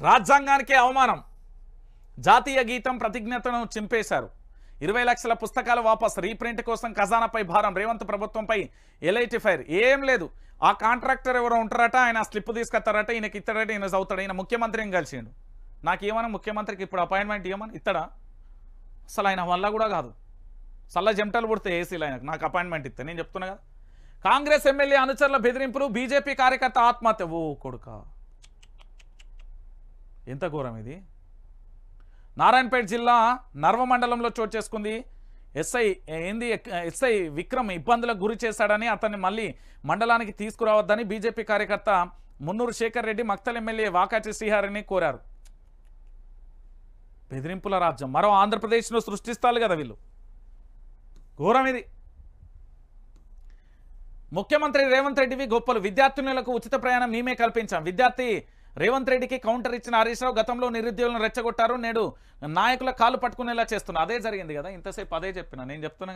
రాజ్యాంగానికే అవమానం. జాతీయ గీతం ప్రతిజ్ఞతను చింపేశారు. ఇరవై లక్షల పుస్తకాలు వాపస్ రీప్రింట్ కోసం ఖజానాపై భారం. రేవంత్ ప్రభుత్వంపై ఎలైటి ఫైర్. ఏం లేదు. ఆ కాంట్రాక్టర్ ఎవరో ఉంటారట ఆయన స్లిప్ తీసుకొస్తారట ఈయనకి ఇస్తాడట ఈయన చదువుతాడు ఈయన ముఖ్యమంత్రిని కలిసిండు. నాకు ముఖ్యమంత్రికి ఇప్పుడు అపాయింట్మెంట్ ఇవ్వమని ఇస్తాడా అసలు ఆయన వల్ల కూడా కాదు. సల్ల జంటలు పుడితే ఏసీలు ఆయనకు. నాకు అపాయింట్మెంట్ ఇస్తే. నేను చెప్తున్నా కదా. కాంగ్రెస్ ఎమ్మెల్యే అనుచరుల బెదిరింపులు బీజేపీ కార్యకర్త ఆత్మహత్య. ఓ కొడుక. ఎంత ఘోరం ఇది? నారాయణపేట జిల్లా నర్వ మండలంలో చోటు చేసుకుంది. ఎస్ఐ ఏంది ఎస్ఐ విక్రమ్ ఇబ్బందులకు గురి చేశాడని అతన్ని మళ్ళీ మండలానికి తీసుకురావద్దని బీజేపీ కార్యకర్త మున్నూరు శేఖర్ రెడ్డి మక్తల్ ఎమ్మెల్యే వాకాచి శ్రీహారిని కోరారు. బెదిరింపుల రాజ్యం. మరో ఆంధ్రప్రదేశ్ను సృష్టిస్తారు కదా వీళ్ళు. ఘోరం ఇది. ముఖ్యమంత్రి రేవంత్ రెడ్డివి గొప్పలు. విద్యార్థినులకు ఉచిత ప్రయాణం మేమే కల్పించాం. విద్యార్థి రేవంత్ రెడ్డికి కౌంటర్ ఇచ్చిన హరీష్ రావు గతంలో నిరుద్యోగులను రెచ్చగొట్టారు. నేడు నాయకుల కాలు పట్టుకునేలా చేస్తున్నారు. అదే జరిగింది కదా. ఇంతసేపు అదే చెప్పిన. నేను చెప్తున్నా